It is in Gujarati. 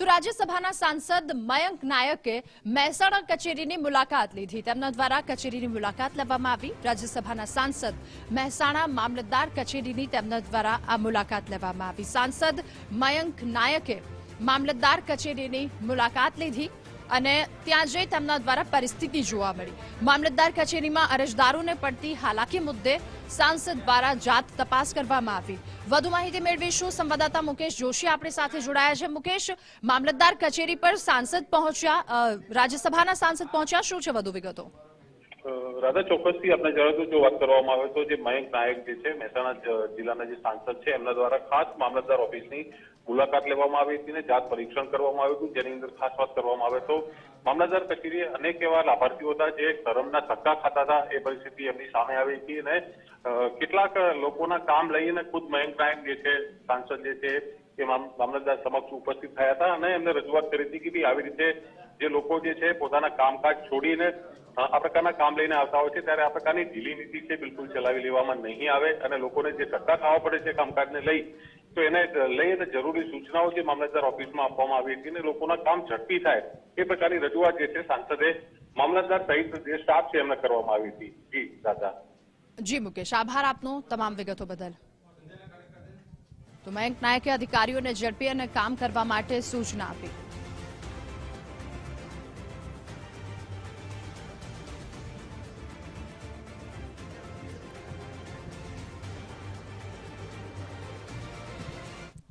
તો રાજ્યસભાના સાંસદ મયંક નાયકે મહેસાણા કચેરીની મુલાકાત લીધી. તેમના દ્વારા કચેરીની મુલાકાત લેવામાં આવી. રાજ્યસભાના સાંસદ મહેસાણા મામલતદાર કચેરીની તેમના દ્વારા આ મુલાકાત લેવામાં આવી. સાંસદ મયંક નાયકે મામલતદાર કચેરીની મુલાકાત લીધી. અને ત્યાં જઈ તેમના દ્વારા પરિસ્થિતિ જોવા મળી. મામલતદાર કચેરીમાં અરજદારોને પડતી હાલાકી મુદ્દે સાંસદ દ્વારા જાત તપાસ કરવામાં આવી. વધુ માહિતી મેળવીશું. સંવાદદાતા મુકેશ જોશી આપણી સાથે જોડાયા છે. મુકેશ, મામલતદાર કચેરી પર સાંસદ પહોંચ્યા રાજ્યસભાના સાંસદ પહોંચ્યા. શું છે વધુ વિગતો? રાધા, ચોક્કસથી આપણે જણાવ્યું જો વાત કરવામાં આવે તો જે મયંક નાયક જે છે, મહેસાણા જિલ્લાના જે સાંસદ છે, એમના દ્વારા ખાસ મામલતદાર ઓફિસની મુલાકાત લેવામાં આવી હતી અને જાત પરીક્ષણ કરવામાં આવ્યું હતું, જેની અંદર ખાસ વાત કરવામાં આવે તો મામલતદાર કચેરીએ અનેક એવા લાભાર્થીઓ હતા જે ધરમના ધક્કા ખાતા હતા, એ પરિસ્થિતિ એમની સામે આવી હતી અને કેટલાક લોકોના કામ લઈને ખુદ મયંક નાયક જે છે, સાંસદ જે છે, એ મામલતદાર સમક્ષ ઉપસ્થિત થયા હતા અને એમને રજૂઆત કરી હતી કે આવી રીતે જે લોકો જે છે, પોતાના કામકાજ છોડીને આ પ્રકારના કામ લઈને આવતા હોય છે, ત્યારે આ પ્રકારની ઢીલી નીતિ છે બિલકુલ ચલાવી લેવામાં નહીં આવે અને લોકોને જે ધક્કા ખાવા પડે છે કામકાજને લઈ, તો એને લઈ અને જરૂરી સૂચનાઓ જે મામલતદાર ઓફિસમાં આપવામાં આવી હતી અને લોકોના કામ ઝડપી થાય, એ પ્રકારની રજૂઆત જે છે સાંસદે મામલતદાર સહિત જે સ્ટાફ છે એમને કરવામાં આવી હતી. જી, દાદા. જી, મુકેશ, આભાર આપનો તમામ વિગતો બદલ. તો મયંક નાયકે અધિકારીઓને ઝડપી અને કામ કરવા માટે સૂચના આપી.